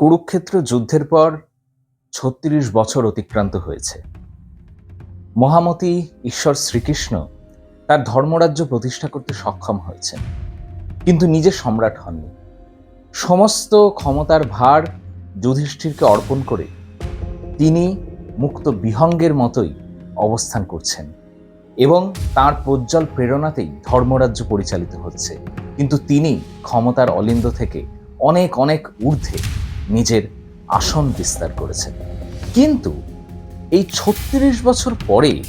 কুরুক্ষেত্র যুদ্ধের পর ছত্রিশ বছর অতিক্রান্ত হয়েছে। মহামতি ঈশ্বর শ্রীকৃষ্ণ তার ধর্মরাজ্য প্রতিষ্ঠা করতে সক্ষম হয়েছেন, কিন্তু নিজে সম্রাট হননি। সমস্ত ক্ষমতার ভার যুধিষ্ঠিরকে অর্পণ করে তিনি মুক্ত বিহঙ্গের মতোই অবস্থান করছেন এবং তার প্রজ্জ্বল প্রেরণাতেই ধর্মরাজ্য পরিচালিত হচ্ছে। কিন্তু তিনি ক্ষমতার অলিন্দ থেকে অনেক অনেক ঊর্ধ্বে নিজের আসন বিস্তার করেছেন। কিন্তু এই ছত্রিশ বছর পরে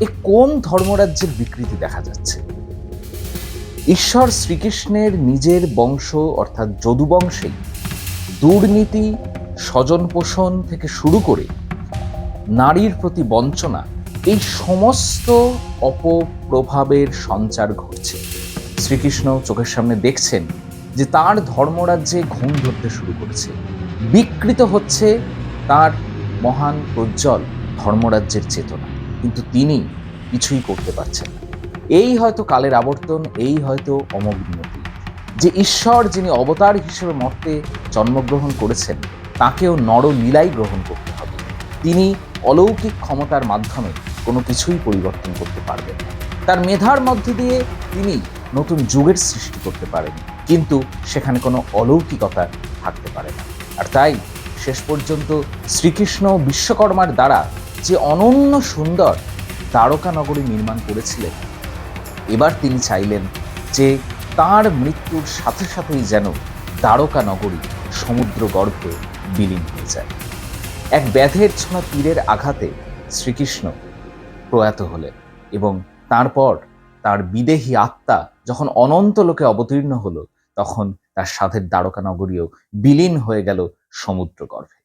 এ কোন ধর্মরাজ্যের বিকৃতি দেখা যাচ্ছে? ঈশ্বর শ্রীকৃষ্ণের নিজের বংশ অর্থাৎ যদুবংশেই দুর্নীতি, স্বজন পোষণ থেকে শুরু করে নারীর প্রতি বঞ্চনা এই সমস্ত অপপ্রভাবের সঞ্চার ঘটছে। শ্রীকৃষ্ণ চোখের সামনে দেখছেন যে তার ধর্মরাজ্যে ঘুম ধরতে শুরু করেছে। বিকৃত হচ্ছে তার মহান প্রজ্জ্বল ধর্মরাজ্যের চেতনা। কিন্তু তিনি কিছুই করতে পারছেন না। এই হয়তো কালের আবর্তন, এই হয়তো অমগ্নতি যে ঈশ্বর যিনি অবতার হিসেবে মর্তে জন্মগ্রহণ করেছেন, তাকেও নরলীলাই গ্রহণ করতে হবে। তিনি অলৌকিক ক্ষমতার মাধ্যমে কোনো কিছুই পরিবর্তন করতে পারবেন তার মেধার মধ্য দিয়ে তিনি নতুন যুগের সৃষ্টি করতে পারেন, কিন্তু সেখানে কোনো অলৌকিকতা থাকতে পারে না। আর তাই শেষ পর্যন্ত শ্রীকৃষ্ণ বিশ্বকর্মার দ্বারা যে অনন্য সুন্দর দ্বারকা নগরী নির্মাণ করেছিলেন, এবার তিনি চাইলেন যে তার মৃত্যুর সাথে সাথেই যেন দ্বারকা নগরী সমুদ্র গর্ভে বিলীন হয়ে যায়। এক ব্যাধের ছোঁয়া তীরের আঘাতে শ্রীকৃষ্ণ প্রয়াত হলেন এবং তারপর তার বিদেহী আত্মা যখন অনন্ত লোকে অবতীর্ণ হলো, তখন তার সাধের দ্বারকা নগরীও বিলীন হয়ে গেল সমুদ্র গর্ভে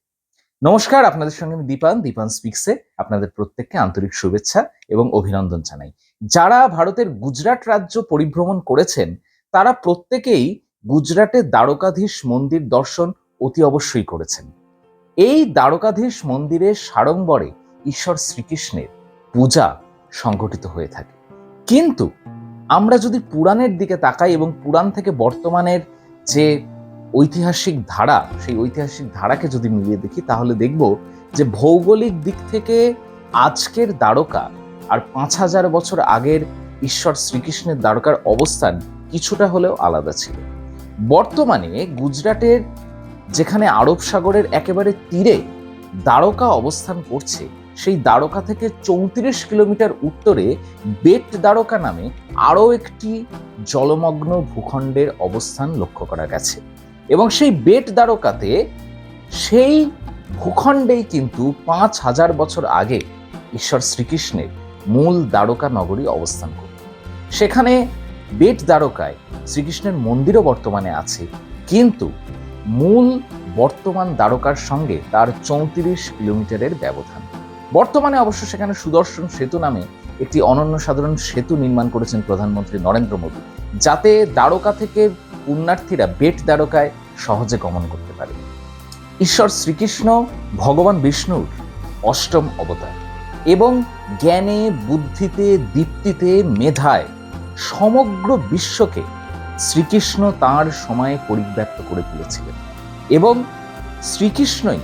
নমস্কার, আপনাদের সঙ্গে আমি দীপান দীপান স্পিক্সে আপনাদের প্রত্যেককে আন্তরিক শুভেচ্ছা এবং অভিনন্দন জানাই। যারা ভারতের গুজরাট রাজ্য পরিভ্রমণ করেছেন, তারা প্রত্যেকেই গুজরাটের দ্বারকাধীশ মন্দির দর্শন অতি অবশ্যই করেছেন। এই দ্বারকাধীশ মন্দিরের সাড়ম্বরে ঈশ্বর শ্রীকৃষ্ণের পূজা সংগঠিত হয়ে থাকে। কিন্তু আমরা যদি পুরাণের দিকে তাকাই এবং পুরাণ থেকে বর্তমানের যে ঐতিহাসিক ধারা, সেই ঐতিহাসিক ধারাকে যদি মিলিয়ে দেখি, তাহলে দেখব যে ভৌগোলিক দিক থেকে আজকের দ্বারকা আর পাঁচ হাজার বছর আগের ঈশ্বর শ্রীকৃষ্ণের দ্বারকার অবস্থান কিছুটা হলেও আলাদা ছিল। বর্তমানে গুজরাটের যেখানে আরব সাগরের একেবারে তীরে দ্বারকা অবস্থান করছে সেই দ্বারকা থেকে চৌত্রিশ কিলোমিটার উত্তরে বেট দ্বারকা নামে আরও একটি জলমগ্ন ভূখণ্ডের অবস্থান লক্ষ্য করা গেছে। এবং সেই বেট দ্বারকাতে সেই ভূখণ্ডেই কিন্তু পাঁচ হাজার বছর আগে ঈশ্বর শ্রীকৃষ্ণের মূল দ্বারকা নগরী অবস্থান করত। সেখানে বেট দ্বারকায় শ্রীকৃষ্ণের মন্দিরও বর্তমানে আছে, কিন্তু মূল বর্তমান দ্বারকার সঙ্গে তার চৌত্রিশ কিলোমিটারের ব্যবধান। বর্তমানে অবশ্য সেখানে সুদর্শন সেতু নামে একটি অনন্য সাধারণ সেতু নির্মাণ করেছেন প্রধানমন্ত্রী নরেন্দ্র মোদী, যাতে দ্বারকা থেকে পুণ্যার্থীরা বেট দ্বারকায় সহজে গমন করতে পারে। ঈশ্বর শ্রীকৃষ্ণ, ভগবান বিষ্ণুর অষ্টম অবতার এবং জ্ঞানে, বুদ্ধিতে, দীপ্তিতে, মেধায় সমগ্র বিশ্বকে শ্রীকৃষ্ণ তার সময়ে পরিব্যাপ্ত করে তুলেছিলেন এবং শ্রীকৃষ্ণই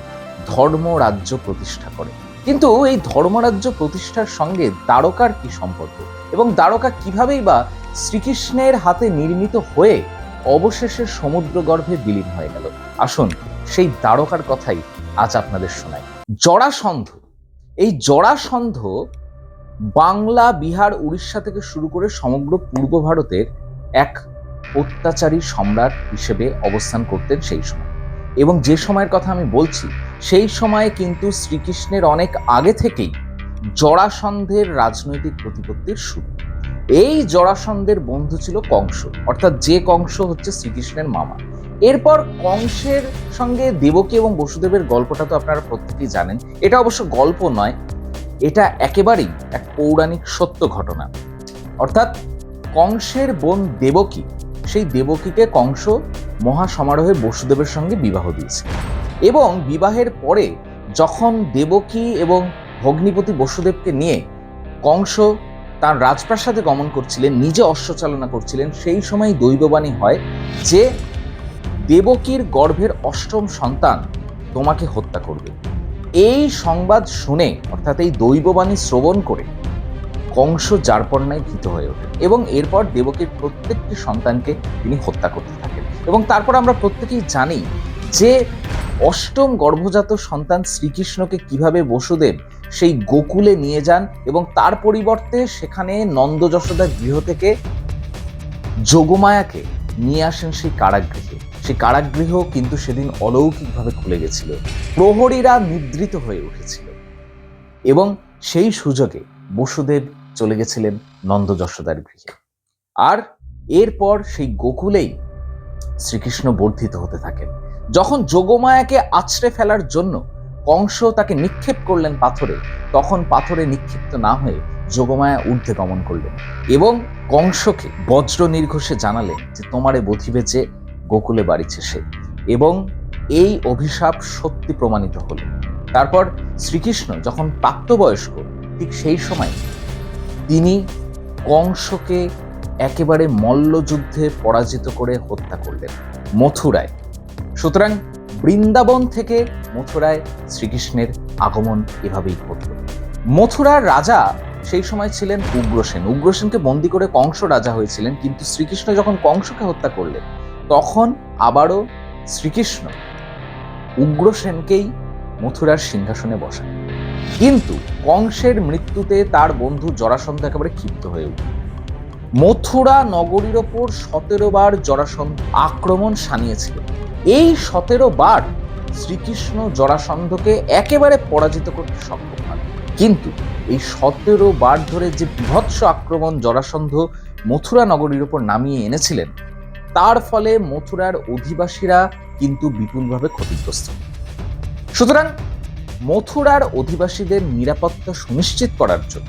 ধর্ম, রাজ্য প্রতিষ্ঠা করে কিন্তু এই ধর্মরাজ্য প্রতিষ্ঠার সঙ্গে দ্বারকার কি সম্পর্ক? এবং দ্বারকা কিভাবেই বা শ্রীকৃষ্ণের হাতে নির্মিত হয়ে অবশেষে সমুদ্রগর্ভে বিলীন হয়ে গেল? আসুন সেই দ্বারকার কথাই আজ আপনাদের শোনাই। জরাসন্ধ। এই জরাসন্ধ বাংলা, বিহার, উড়িষ্যা থেকে শুরু করে সমগ্র পূর্ব ভারতের এক অত্যাচারী সম্রাট হিসেবে অবস্থান করতেন সেই সময়। এবং যে সময়ের কথা আমি বলছি সেই সময়ে কিন্তু শ্রীকৃষ্ণের অনেক আগে থেকেই জরাসন্ধের রাজনৈতিক প্রতিপত্তির শুরু। এই জরাসন্ধের বন্ধু ছিল কংস, অর্থাৎ যে কংস হচ্ছে শ্রীকৃষ্ণের মামা। এরপর কংসের সঙ্গে দেবকী এবং বসুদেবের গল্পটা তো আপনারা প্রত্যেকেই জানেন। এটা অবশ্য গল্প নয়, এটা একেবারেই এক পৌরাণিক সত্য ঘটনা। অর্থাৎ কংসের বোন দেবকী, সেই দেবকীকে কংস মহাসমারোহে বসুদেবের সঙ্গে বিবাহ দিয়েছে। এবং বিবাহের পরে যখন দেবকী এবং ভগ্নিপতি বসুদেবকে নিয়ে কংস তার রাজপ্রাসাদে গমন করছিলেন, নিজে অশ্বচালনা করছিলেন, সেই সময় দৈববাণী হয় যে দেবকীর গর্ভের অষ্টম সন্তান তোমাকে হত্যা করবে। এই সংবাদ শুনে, অর্থাৎ এই দৈববাণী শ্রবণ করে কংস যারপন্নায় ভীত হয়ে ওঠে এবং এরপর দেবকীর প্রত্যেকটি সন্তানকে তিনি হত্যা করতে থাকেন। এবং তারপর আমরা প্রত্যেকেই জানি যে অষ্টম গর্ভজাত সন্তান শ্রীকৃষ্ণকে কীভাবে বসুদেব সেই গোকুলে নিয়ে যান এবং তার পরিবর্তে সেখানে নন্দ যশোদার গৃহ থেকে যোগমায়াকে নিয়ে আসেন সেই কারাগৃহে। সেই কারাগৃহ কিন্তু সেদিন অলৌকিকভাবে খুলে গেছিল। প্রহরীরা নিদ্রিত হয়ে উঠেছিল এবং সেই সুযোগে বসুদেব চলে গেছিলেন নন্দ যশোদার গৃহে। আর এরপর সেই গোকুলেই শ্রীকৃষ্ণ বর্ধিত হতে থাকেন। যখন যোগমায়াকে আছড়ে ফেলার জন্য কংস তাকে নিক্ষেপ করলেন পাথরে, তখন পাথরে নিক্ষিপ্ত না হয়ে যোগমায়া ঊর্ধ্বে গমন করলেন এবং কংসকে বজ্র নির্ঘোষে জানালেন যে তোমারে বধিবে যে গোকুলে বাড়িছে সে এবং এই অভিশাপ সত্যি প্রমাণিত হল। তারপর শ্রীকৃষ্ণ যখন প্রাপ্তবয়স্ক, ঠিক সেই সময় তিনি কংসকে একেবারে মল্লযুদ্ধে পরাজিত করে হত্যা করলেন। মথুরায় সুতরাং বৃন্দাবন থেকে মথুরায় শ্রীকৃষ্ণের আগমন এভাবেই ঘটল। মথুরার রাজা সেই সময় ছিলেন উগ্রসেন উগ্রসেনকে বন্দি করে কংস রাজা হয়েছিলেন, কিন্তু শ্রীকৃষ্ণ যখন কংসকে হত্যা করলেন, তখন আবারও শ্রীকৃষ্ণ উগ্রসেনকেই মথুরার সিংহাসনে বসান। কিন্তু কংসের মৃত্যুতে তার বন্ধু জরাসন্ধ একেবারে ক্ষিপ্ত হয়ে উঠল। মথুরা নগরীর ওপর সতেরো বার জরাসন্ধ আক্রমণ সানিয়েছিল এই সতেরো বার শ্রীকৃষ্ণ জরাসন্ধকে একেবারে পরাজিত করতে সক্ষম হন। কিন্তু এই সতেরো বার ধরে যে বিভৎস আক্রমণ জরাসন্ধ মথুরা নগরীর ওপর নামিয়ে এনেছিলেন, তার ফলে মথুরার অধিবাসীরা কিন্তু বিপুলভাবে ক্ষতিগ্রস্ত। সুতরাং মথুরার অধিবাসীদের নিরাপত্তা সুনিশ্চিত করার জন্য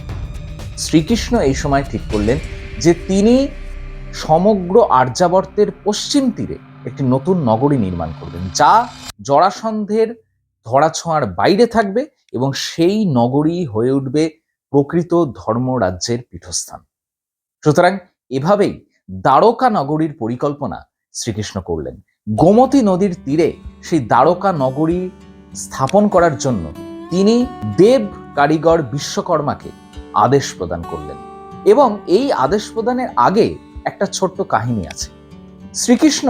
শ্রীকৃষ্ণ এই সময় ঠিক করলেন যে তিনি সমগ্র আর্যাবর্তের পশ্চিম তীরে একটি নতুন নগরী নির্মাণ করবেন, যা জরাসন্ধের ধরাছোঁয়ার বাইরে থাকবে এবং সেই নগরী হয়ে উঠবে প্রকৃত ধর্মরাজ্যের পীঠস্থান। সুতরাং এভাবেই দ্বারকা নগরীর পরিকল্পনা শ্রীকৃষ্ণ করলেন। গোমতী নদীর তীরে সেই দ্বারকা নগরী স্থাপন করার জন্য তিনি দেব কারিগর বিশ্বকর্মাকে আদেশ প্রদান করলেন এবং এই আদেশ প্রদানের আগে একটা ছোট্ট কাহিনী আছে। শ্রীকৃষ্ণ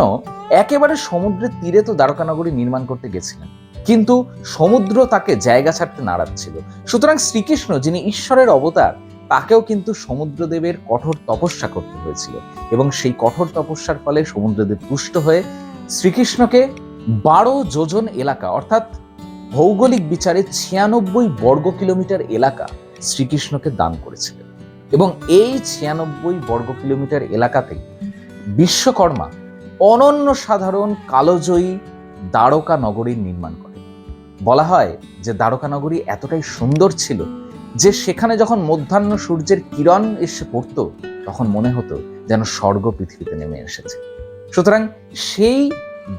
একেবারে সমুদ্রের তীরে তো দ্বারকানগরী নির্মাণ করতে গেছিলেন। কিন্তু সমুদ্র তাকে জায়গা ছাড়তে নাড়াচ্ছিল সুতরাং শ্রীকৃষ্ণ, যিনি ঈশ্বরের অবতার, তাকেও কিন্তু সমুদ্রদেবের কঠোর তপস্যা করতে হয়েছিল। এবং সেই কঠোর তপস্যার ফলে সমুদ্রদেব পুষ্ট হয়ে শ্রীকৃষ্ণকে বারো যোজন এলাকা, অর্থাৎ ভৌগোলিক বিচারে ছিয়ানব্বই বর্গ কিলোমিটার এলাকা শ্রীকৃষ্ণকে দান করেছিলেন। এবং এই ছিয়ানব্বই বর্গ কিলোমিটার এলাকাতেই বিশ্বকর্মা অনন্য সাধারণ কালোজয়ী দ্বারকা নগরীর নির্মাণ করেন বলা হয় যে দ্বারকা নগরী এতটাই সুন্দর ছিল যে সেখানে যখন মধ্যাহ্ন সূর্যের কিরণ এসে পড়তো, তখন মনে হতো যেন স্বর্গ পৃথিবীতে নেমে এসেছে। সুতরাং সেই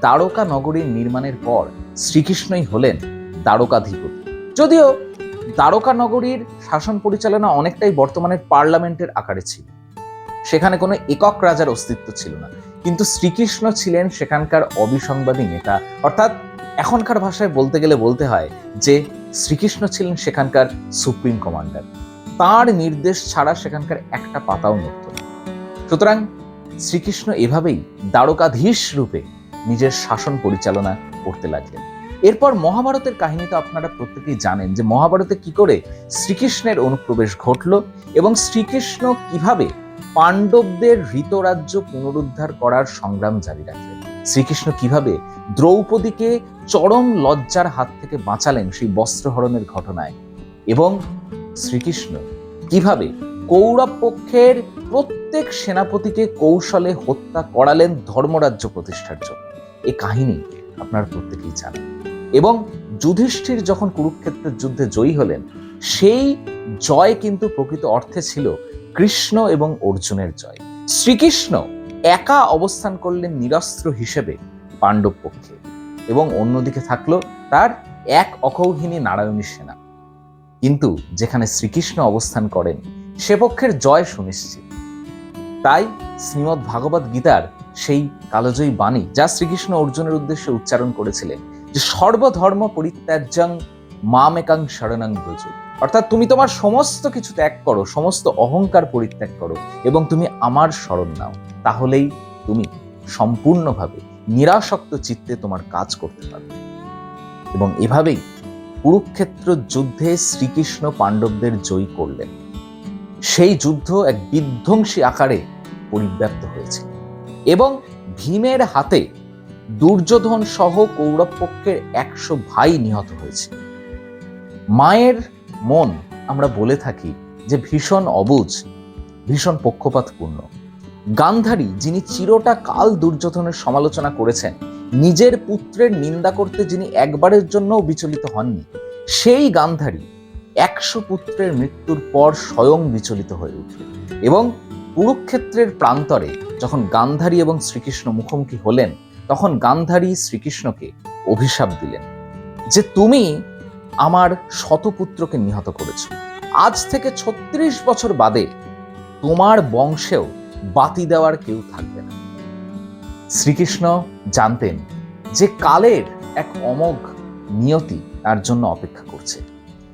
দ্বারকা নগরীর নির্মাণের পর শ্রীকৃষ্ণই হলেন দ্বারকাধিপতি। যদিও দ্বারকা নগরীর শাসন পরিচালনা অনেকটাই বর্তমানের পার্লামেন্টের আকারে ছিল। সেখানে কোনো একক রাজার অস্তিত্ব ছিল না। কিন্তু শ্রীকৃষ্ণ ছিলেন সেখানকার অবিসংবাদী নেতা। অর্থাৎ এখনকার ভাষায় বলতে গেলে বলতে হয় যে, শ্রীকৃষ্ণ ছিলেন সেখানকার সুপ্রিম কমান্ডার। তার নির্দেশ ছাড়া সেখানকার একটা পাতাও নড়ত না। সুতরাং শ্রীকৃষ্ণ এভাবেই দ্বারকাধীশ রূপে নিজের শাসন পরিচালনা করতে লাগলেন। এরপর মহাভারতের কাহিনী তো আপনারা প্রত্যেকেই জানেন যে, মহাভারতে কি করে শ্রীকৃষ্ণের অনুপ্রবেশ ঘটল এবং শ্রীকৃষ্ণ কীভাবে পাণ্ডবদের হৃতরাজ্য পুনরুদ্ধার করার সংগ্রাম জারি রাখলেন শ্রীকৃষ্ণ কীভাবে দ্রৌপদীকে চরম লজ্জার হাত থেকে বাঁচালেন সেই বস্ত্রহরণের ঘটনায় এবং শ্রীকৃষ্ণ কীভাবে কৌরব পক্ষের প্রত্যেক সেনাপতিকে কৌশলে হত্যা করালেন ধর্মরাজ্য প্রতিষ্ঠার জন্য। এ কাহিনী আপনার প্রত্যেকেই জানেন। এবং যুধিষ্ঠির যখন কুরুক্ষেত্রের যুদ্ধে জয়ী হলেন, সেই জয় কিন্তু প্রকৃত অর্থে ছিল কৃষ্ণ এবং অর্জুনের জয়। শ্রীকৃষ্ণ একা অবস্থান করলেন নিরস্ত্র হিসেবে পাণ্ডব পক্ষে এবং অন্যদিকে থাকল তার এক অকৌহিনী নারায়ণী সেনা। কিন্তু যেখানে শ্রীকৃষ্ণ অবস্থান করেন, সে পক্ষের জয় সুনিশ্চিত। তাই শ্রীমৎ ভাগবত গীতার সেই কালজয়ী বাণী যা শ্রীকৃষ্ণ অর্জুনের উদ্দেশ্যে উচ্চারণ করেছিলেন যে সর্বধর্ম পরিত্যাজ্যং মামেকাং শরণাং ব্রজ অর্থাৎ তুমি তোমার সমস্ত কিছু ত্যাগ করো, সমস্ত অহংকার পরিত্যাগ করো এবং তুমি আমার শরণ নাও। তাহলেই তুমি সম্পূর্ণভাবে নিরাসক্ত চিত্তে তোমার কাজ করতে পারবে। এবং এভাবেই কুরুক্ষেত্র যুদ্ধে শ্রীকৃষ্ণ পাণ্ডবদের জয়ী করলেন। সেই যুদ্ধ এক বিধ্বংসী আকারে পরিব্যাপ্ত হয়েছে। এবং ভীমের হাতে দুর্যোধন সহ কৌরব পক্ষের একশো ভাই নিহত হয়েছিল মায়ের মন আমরা বলে থাকি যে ভীষণ অবুজ, ভীষণ পক্ষপাতপূর্ণ। গান্ধারী, যিনি চিরটা কাল দুর্যোধনের সমালোচনা করেছেন, নিজের পুত্রের নিন্দা করতে যিনি একবারের জন্যও বিচলিত হননি, সেই গান্ধারী একশো পুত্রের মৃত্যুর পর স্বয়ং বিচলিত হয়ে উঠলেন এবং কুরুক্ষেত্রের প্রান্তরে যখন গান্ধারী এবং শ্রীকৃষ্ণ মুখোমুখি হলেন, তখন গান্ধারী শ্রীকৃষ্ণকে অভিশাপ দিলেন যে, তুমি আমার শতপুত্রকে নিহত করেছ। আজ থেকে ছত্রিশ বছর বাদে তোমার বংশেও বাতি দেওয়ার কেউ থাকবে না। শ্রীকৃষ্ণ জানতেন যে কালের এক অমোঘ নিয়তি তার জন্য অপেক্ষা করছে।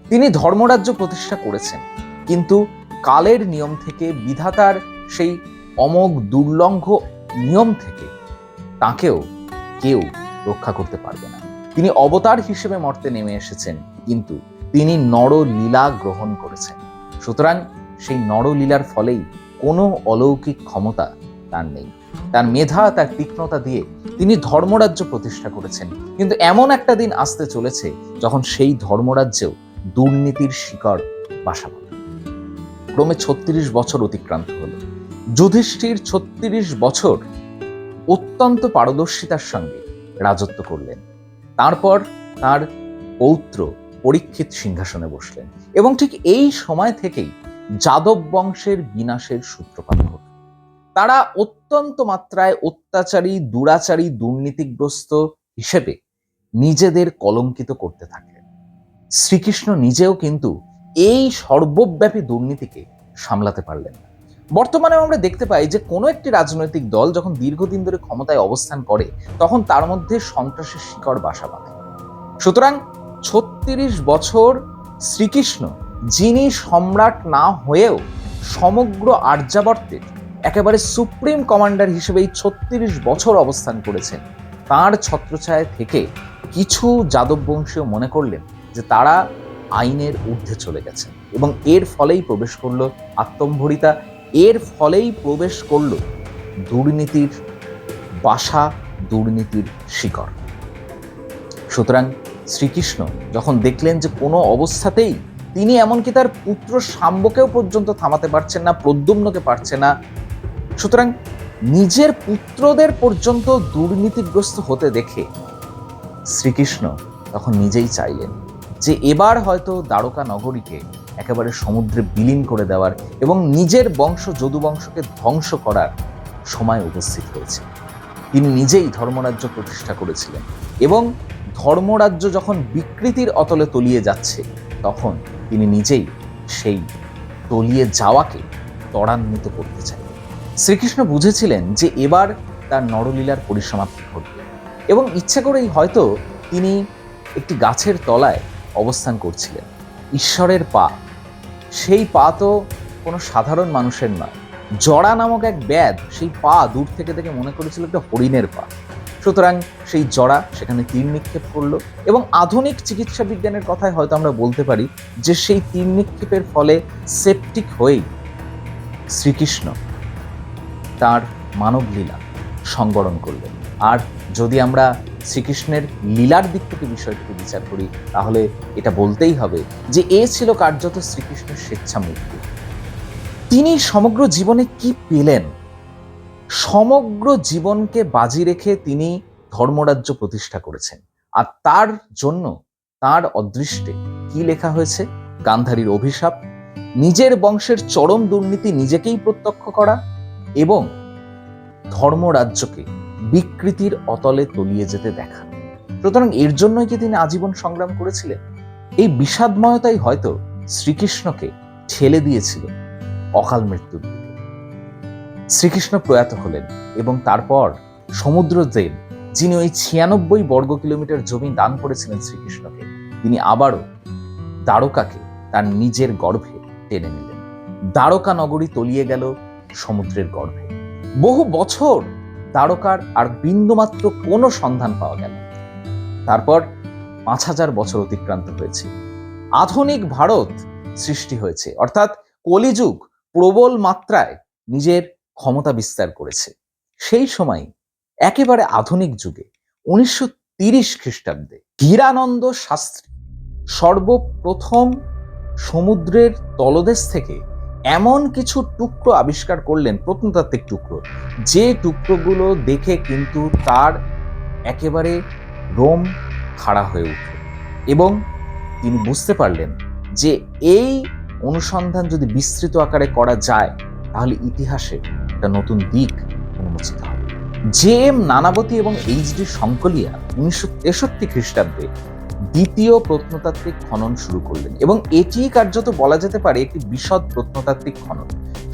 তিনি ধর্মরাজ্য প্রতিষ্ঠা করেছেন, কিন্তু কালের নিয়ম থেকে বিধাতার সেই অমোঘ দুর্লঙ্ঘ নিয়ম থেকে তাকেও কেউ রক্ষা করতে পারবে না। তিনি অবতার হিসেবে মর্তে নেমে এসেছেন কিন্তু তিনি নরলীলা গ্রহণ করেছেন। সুতরাং সেই নরলীলার ফলেই কোনো অলৌকিক ক্ষমতা তার নেই। তার মেধা, তার তীক্ষ্ণতা দিয়ে তিনি ধর্মরাজ্য প্রতিষ্ঠা করেছেন। কিন্তু এমন একটা দিন আসতে চলেছে যখন সেই ধর্মরাজ্যেও দুর্নীতির শিকড় বাসা ক্রমে ছত্রিশ বছর অতিক্রান্ত হলো। যুধিষ্ঠির ছত্রিশ বছর অত্যন্ত পারদর্শিতার সঙ্গে রাজত্ব করলেন। তারপর তার পৌত্র পরীক্ষিত সিংহাসনে বসলেন এবং ঠিক এই সময় থেকেই যাদব বংশের বিনাশের সূত্রপাত ঘটল। তারা অত্যন্ত মাত্রায় অত্যাচারী, দুরাচারী, দুর্নীতিগ্রস্ত হিসেবে নিজেদের কলঙ্কিত করতে থাকলেন। শ্রীকৃষ্ণ নিজেও কিন্তু এই সর্বব্যাপী দুর্নীতিকে সামলাতে পারলেন না। বর্তমানে আমরা দেখতে পাই যে কোনো একটি রাজনৈতিক দল যখন দীর্ঘদিন ধরে ক্ষমতায় অবস্থান করে, তখন তার মধ্যে সন্ত্রাসের শিকড় বাসা বাঁধে। সুতরাং ছত্রিশ বছর শ্রীকৃষ্ণ, যিনি সম্রাট না হয়েও সমগ্র আর্যাবর্তের একেবারে সুপ্রিম কমান্ডার হিসেবে এই ছত্রিশ বছর অবস্থান করেছেন, তার ছত্রছায়া থেকে কিছু যাদব বংশীয় মনে করলেন যে তারা আইনের ঊর্ধ্বে চলে গেছে এবং এর ফলেই প্রবেশ করল আত্মম্ভরিতা, এর ফলেই প্রবেশ করল দুর্নীতির বাসা, দুর্নীতির শিকড়। সুতরাং শ্রীকৃষ্ণ যখন দেখলেন যে কোনো অবস্থাতেই তিনি এমনকি তার পুত্র সাম্বকেও পর্যন্ত থামাতে পারছেন না, প্রদ্যুম্নকে পারছে না, সুতরাং নিজের পুত্রদের পর্যন্ত দুর্নীতিগ্রস্ত হতে দেখে শ্রীকৃষ্ণ তখন নিজেই চাইলেন যে এবার হয়তো দ্বারকা নগরীকে একেবারে সমুদ্রে বিলীন করে দেওয়ার এবং নিজের বংশ যদু বংশকে ধ্বংস করার সময় উপস্থিত হয়েছে। তিনি নিজেই ধর্মরাজ্য প্রতিষ্ঠা করেছিলেন এবং ধর্মরাজ্য যখন বিকৃতির অতলে তলিয়ে যাচ্ছে, তখন তিনি নিজেই সেই তলিয়ে যাওয়াকে ত্বরান্বিত করতে চাই শ্রীকৃষ্ণ বুঝেছিলেন যে এবার তার নরলীলার পরিসমাপ্তি ঘটবে এবং ইচ্ছে করেই হয়তো তিনি একটি গাছের তলায় অবস্থান করছিলেন। ঈশ্বরের পা, সেই পা তো কোনো সাধারণ মানুষের নয়। জড়া নামক এক ব্যাধ সেই পা দূর থেকে দেখে মনে করেছিল একটা হরিণের পা। সুতরাং সেই জড়া সেখানে তীর নিক্ষেপ করল এবং আধুনিক চিকিৎসা বিজ্ঞানের কথায় হয়তো আমরা বলতে পারি যে সেই তীর নিক্ষেপের ফলে সেপটিক হয়েই শ্রীকৃষ্ণ তার মানবলীলা সংবরণ করলেন। আর যদি আমরা শ্রীকৃষ্ণের লীলার দিক থেকে বিষয়টিকে বিচার করি, তাহলে এটা বলতেই হবে যে এ ছিল কার্যত শ্রীকৃষ্ণের স্বেচ্ছা মৃত্যু তিনি সমগ্র জীবনে কি পেলেন? সমগ্র জীবনকে বাজি রেখে তিনি ধর্মরাজ্য প্রতিষ্ঠা করেছেন। আর তার জন্য, তার অদৃষ্টে কি লেখা হয়েছে? গান্ধারীর অভিশাপ, নিজের বংশের চরম দুর্নীতি নিজেকেই প্রত্যক্ষ করা এবং ধর্মরাজ্যকে বিকৃতির অতলে তলিয়ে যেতে দেখা। সুতরাং এর জন্যই কি তিনি আজীবন সংগ্রাম করেছিলেন? এই বিষাদময়তাই হয়তো শ্রীকৃষ্ণকে ঠেলে দিয়েছিল অকাল মৃত্যুর শ্রীকৃষ্ণ প্রয়াত হলেন এবং তারপর সমুদ্রদেব যিনি ওই ছিয়ানব্বই বর্গ কিলোমিটার জমি দান করেছিলেন শ্রীকৃষ্ণকে, তিনি আবারও দ্বারকাকে তার নিজের গর্ভে টেনে নিলেন। দ্বারকা নগরী তলিয়ে গেল সমুদ্রের গর্ভে। বহু বছর দ্বারকার আর বিন্দুমাত্র কোনো সন্ধান পাওয়া গেল। তারপর পাঁচ হাজার বছর অতিক্রান্ত হয়েছে। আধুনিক ভারত সৃষ্টি হয়েছে। অর্থাৎ কলিযুগ প্রবল মাত্রায় নিজের ক্ষমতা বিস্তার করেছে। সেই সময় একেবারে আধুনিক যুগে উনিশশো তিরিশ খ্রিস্টাব্দে গিরানন্দ শাস্ত্রী সর্বপ্রথম সমুদ্রের তলদেশ থেকে এমন কিছু টুকরো আবিষ্কার করলেন, প্রত্নতাত্ত্বিক টুকরো। যে টুকরোগুলো দেখে কিন্তু তার একেবারে রোম খাড়া হয়ে উঠল এবং তিনি বুঝতে পারলেন যে এই অনুসন্ধান যদি বিস্তৃত আকারে করা যায়, তাহলে ইতিহাসে একটা নতুন দিক উন্মোচিত হবে জে এম নানাবতী এবং এইচ ডি শঙ্কলিয়া উনিশশো তেষট্টি খ্রিস্টাব্দে দ্বিতীয় প্রত্নতাত্ত্বিক খনন শুরু করলেন এবং এটি কার্যত বলা যেতে পারে একটি বিশদ প্রত্নতাত্ত্বিক খনন।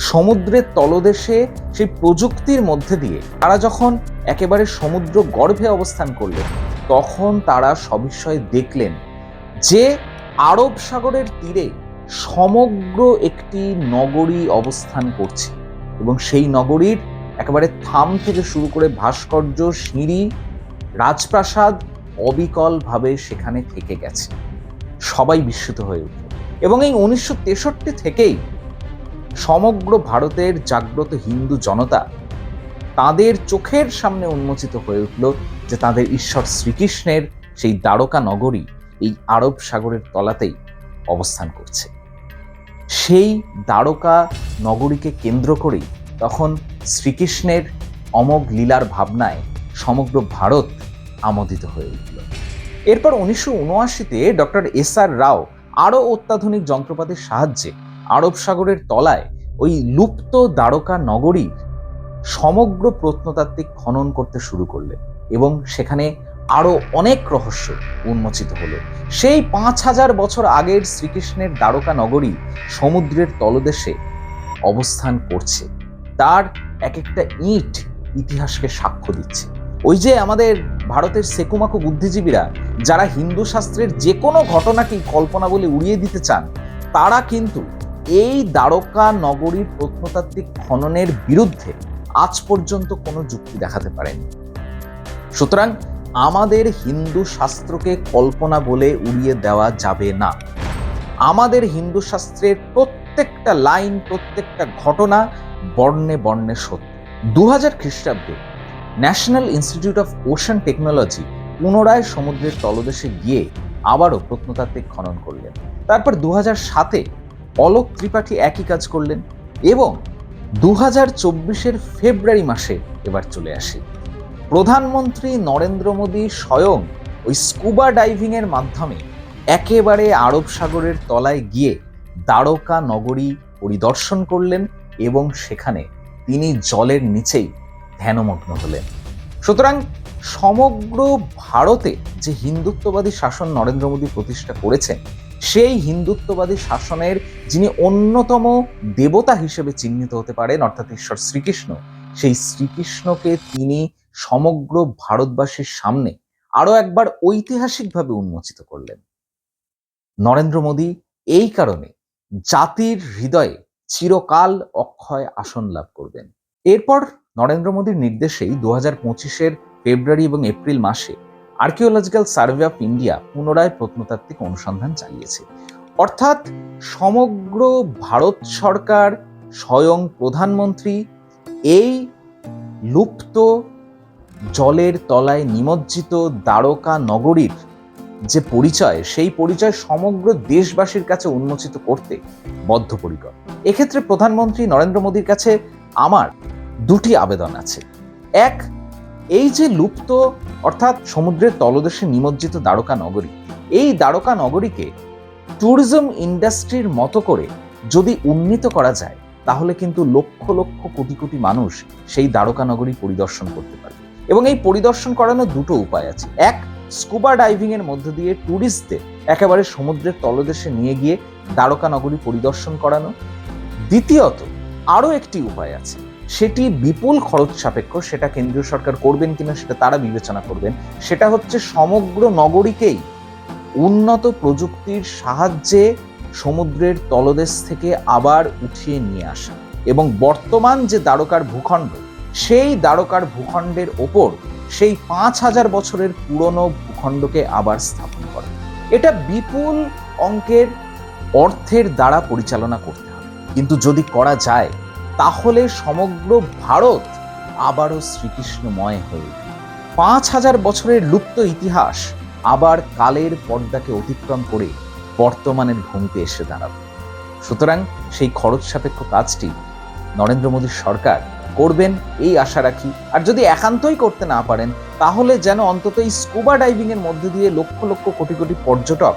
সমুদ্রের তলদেশে সেই প্রযুক্তির মধ্যে দিয়ে তারা যখন একেবারে সমুদ্র গর্ভে অবস্থান করলেন, তখন তারা সবিস্ময়ে দেখলেন যে আরব সাগরের তীরে সমগ্র একটি নগরী অবস্থান করছে। এবং সেই নগরীর একেবারে থাম থেকে শুরু করে ভাস্কর্য, সিঁড়ি, রাজপ্রাসাদ অবিকলভাবে সেখানে থেকে গেছে। সবাই বিস্মিত হয়ে উঠল। এবং এই উনিশশো তেষট্টি থেকেই সমগ্র ভারতের জাগ্রত হিন্দু জনতা তাদের চোখের সামনে উন্মোচিত হয়ে উঠল যে তাদের ঈশ্বর শ্রীকৃষ্ণের সেই দ্বারকা নগরী এই আরব সাগরের তলাতেই অবস্থান করছে। সেই দ্বারকা নগরীকে কেন্দ্র করেই তখন শ্রীকৃষ্ণের অমোঘ লীলার ভাবনায় সমগ্র ভারত আমোদিত হয়ে উঠল। এরপর উনিশশো উনআশিতে ডক্টর এস আর রাও আরও অত্যাধুনিক যন্ত্রপাতির সাহায্যে আরব সাগরের তলায় ওই লুপ্ত দ্বারকা নগরীর সমগ্র প্রত্নতাত্ত্বিক খনন করতে শুরু করলেন এবং সেখানে আরও অনেক রহস্য উন্মোচিত হলো। সেই পাঁচ হাজার বছর আগের শ্রীকৃষ্ণের দ্বারকা নগরী সমুদ্রের তলদেশে অবস্থান করছে। তার এক একটা ইট ইতিহাসকে সাক্ষ্য দিচ্ছে। ওই যে আমাদের ভারতের সেকুমাকু বুদ্ধিজীবীরা, যারা হিন্দু শাস্ত্রের যে কোনো ঘটনাকেই কল্পনা বলে উড়িয়ে দিতে চান, তারা কিন্তু এই দ্বারকা নগরীর প্রত্নতাত্ত্বিক খননের বিরুদ্ধে আজ পর্যন্ত কোনো যুক্তি দেখাতে পারেনি সুতরাং আমাদের হিন্দু শাস্ত্রকে কল্পনা বলে উড়িয়ে দেওয়া যাবে না। আমাদের হিন্দু শাস্ত্রের প্রত্যেকটা লাইন, প্রত্যেকটা ঘটনা বর্ণে বর্ণে সত্য। দু হাজার খ্রিস্টাব্দে National Institute of Ocean Technology পুনরায় সমুদ্রের তলদেশে গিয়ে আবারও প্রত্নতাত্ত্বিক খনন করলেন। তারপর দু হাজার সাতে অলোক ত্রিপাঠী একই কাজ করলেন এবং দু হাজার চব্বিশের ফেব্রুয়ারি মাসে এবার চলে আসি। প্রধানমন্ত্রী নরেন্দ্র মোদী স্বয়ং ওই স্কুবা ডাইভিংয়ের মাধ্যমে একেবারে আরব সাগরের তলায় গিয়ে দ্বারকা নগরী পরিদর্শন করলেন এবং সেখানে তিনি জলের নিচেই ধ্যানমগ্ন হলেন। সুতরাং সমগ্র ভারতে যে হিন্দুত্ববাদী শাসন নরেন্দ্র মোদী প্রতিষ্ঠা করেছেন, সেই হিন্দুত্ববাদী শাসনের যিনি অন্যতম দেবতা হিসেবে চিহ্নিত হতে পারেন, অর্থাৎ ঈশ্বর শ্রীকৃষ্ণ, সেই শ্রীকৃষ্ণকে তিনি সমগ্র ভারতবাসীর সামনে আরও একবার ঐতিহাসিকভাবে উন্মোচিত করলেন। নরেন্দ্র মোদী এই কারণে জাতির হৃদয়ে চিরকাল অক্ষয় আসন লাভ করবেন। এরপর নরেন্দ্র মোদীর নির্দেশেই দু হাজার পঁচিশের ফেব্রুয়ারি এবং এপ্রিল মাসে আর্কিওলজিক্যাল সার্ভে অফ ইন্ডিয়া পুনরায় প্রত্নতাত্ত্বিক অনুসন্ধান চালিয়েছে। অর্থাৎ সমগ্র ভারত সরকার স্বয়ং প্রধানমন্ত্রী এই লুপ্ত জলের তলায় নিমজ্জিত দ্বারকা নগরীর যে পরিচয়, সেই পরিচয় সমগ্র দেশবাসীর কাছে উন্মোচিত করতে বদ্ধপরিকর। এক্ষেত্রে প্রধানমন্ত্রী নরেন্দ্র মোদীর কাছে আমার দুটি আবেদন আছে। এক, এই যে লুপ্ত, অর্থাৎ সমুদ্রের তলদেশে নিমজ্জিত দ্বারকা নগরী, এই দ্বারকা নগরীকে ট্যুরিজম ইন্ডাস্ট্রির মতো করে যদি উন্নীত করা যায়, তাহলে কিন্তু লক্ষ লক্ষ কোটি কোটি মানুষ সেই দ্বারকা নগরী পরিদর্শন করতে পারবে। এবং এই পরিদর্শন করানোর দুটো উপায় আছে। এক স্কুবা ডাইভিং এর মধ্য দিয়ে ট্যুরিস্টদের একেবারে সমুদ্রের তলদেশে নিয়ে গিয়ে দ্বারকা নগরী পরিদর্শন করানো। দ্বিতীয়ত, আরও একটি উপায় আছে। সেটি বিপুল খরচ সাপেক্ষ, সেটা কেন্দ্রীয় সরকার করবেন কিনা সেটা তারা বিবেচনা করবেন। সেটা হচ্ছে সমগ্র নগরীকেই উন্নত প্রযুক্তির সাহায্যে সমুদ্রের তলদেশ থেকে আবার উঠিয়ে নিয়ে আসা। এবং বর্তমান যে দ্বারকার ভূখণ্ড সেই দ্বারকার ভূখণ্ডের ওপর সেই পাঁচ হাজার বছরের পুরনো ভূখণ্ডকে আবার স্থাপন করে। এটা বিপুল অঙ্কের অর্থের দ্বারা পরিচালনা করতে হবে। কিন্তু যদি করা যায়, তাহলে সমগ্র ভারত আবারও শ্রীকৃষ্ণময় হয়ে পাঁচ হাজার বছরের লুপ্ত ইতিহাস আবার কালের পর্দাকে অতিক্রম করে বর্তমানের ভূমিতে এসে দাঁড়াবে। সুতরাং সেই খরচ সাপেক্ষ কাজটি নরেন্দ্র মোদীর সরকার করবেন, এই আশা রাখি। আর যদি একান্তই করতে না পারেন, তাহলে যেন অন্তত এই স্কুবা ডাইভিংয়ের মধ্যে দিয়ে লক্ষ লক্ষ কোটি কোটি পর্যটক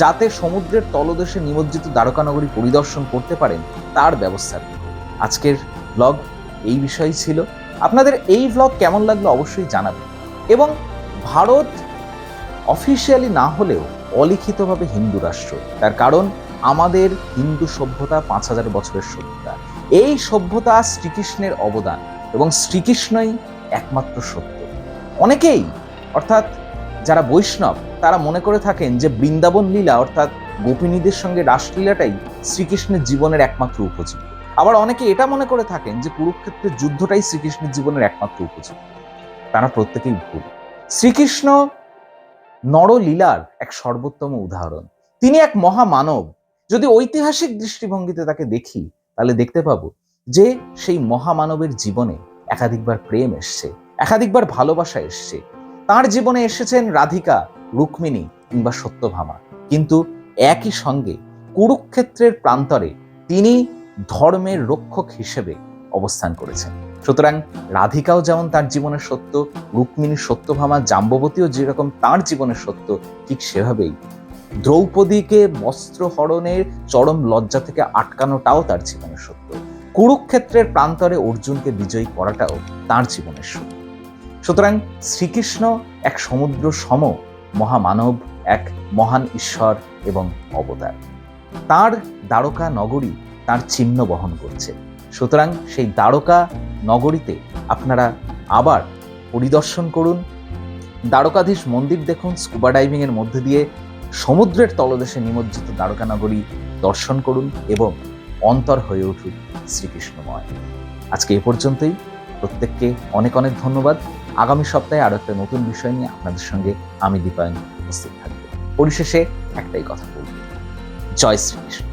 যাতে সমুদ্রের তলদেশে নিমজ্জিত দ্বারকানগরী পরিদর্শন করতে পারেন, তার ব্যবস্থা আজকের ব্লগ এই বিষয়ই ছিল। আপনাদের এই ব্লগ কেমন লাগল অবশ্যই জানাবেন। এবং ভারত অফিসিয়ালি না হলেও অলিখিতভাবে হিন্দু রাষ্ট্র, তার কারণ আমাদের হিন্দু সভ্যতা পাঁচ হাজার বছরের সভ্যতা। এই সভ্যতা শ্রীকৃষ্ণের অবদান এবং শ্রীকৃষ্ণই একমাত্র সত্য। অনেকেই, অর্থাৎ যারা বৈষ্ণব, তারা মনে করে থাকেন যে বৃন্দাবন লীলা, অর্থাৎ গোপিনীদের সঙ্গে রাসলীলাটাই শ্রীকৃষ্ণের জীবনের একমাত্র উপজীব্য আবার অনেকে এটা মনে করে থাকেন যে কুরুক্ষেত্রের যুদ্ধটাই শ্রীকৃষ্ণের জীবনের একমাত্র উপজীব্য তারা প্রত্যেকেই ভুল। শ্রীকৃষ্ণ নরলীলার এক সর্বোত্তম উদাহরণ। তিনি এক মহামানব। যদি ঐতিহাসিক দৃষ্টিভঙ্গিতে তাকে দেখি তাহলে দেখতে পাবো যে সেই মহামানবের জীবনে একাধিকবার প্রেম এসছে, একাধিকবার ভালোবাসা এসছে। তার জীবনে এসেছেন রাধিকা, রুক্মিণী কিংবা সত্যভামা। কিন্তু একই সঙ্গে কুরুক্ষেত্রের প্রান্তরে তিনি ধর্মের রক্ষক হিসেবে অবস্থান করেছেন। সুতরাং রাধিকাও যেমন তার জীবনের সত্য, রুক্মিণী সত্যভামা, জাম্ববতীও যেরকম তার জীবনের সত্য, ঠিক সেভাবেই দ্রৌপদীকে বস্ত্র হরণের চরম লজ্জা থেকে আটকানোটাও তার জীবনের সত্য। কুরুক্ষেত্রের প্রান্তরে অর্জুনকে বিজয়ী করাটাও তার জীবনের সত্য। সুতরাং শ্রীকৃষ্ণ এক সমুদ্র সম মহামানব, এক মহান ঈশ্বর এবং অবতার। তার দ্বারকা নগরী তার চিহ্ন বহন করছে। সুতরাং সেই দ্বারকা নগরীতে আপনারা আবার পরিদর্শন করুন। দ্বারকাধীশ মন্দির দেখুন, স্কুবা ডাইভিং এর মধ্যে দিয়ে সমুদ্রের তলদেশে নিমজ্জিত দ্বারকানগরী দর্শন করুন এবং অন্তর হয়ে উঠুন শ্রীকৃষ্ণময়। আজকে এ পর্যন্তই। প্রত্যেককে অনেক অনেক ধন্যবাদ। আগামী সপ্তাহে আরও একটা নতুন বিষয় নিয়ে আপনাদের সঙ্গে আমি দীপায়ন উপস্থিত থাকব। পরিশেষে একটাই কথা বলব। জয় শ্রীকৃষ্ণ।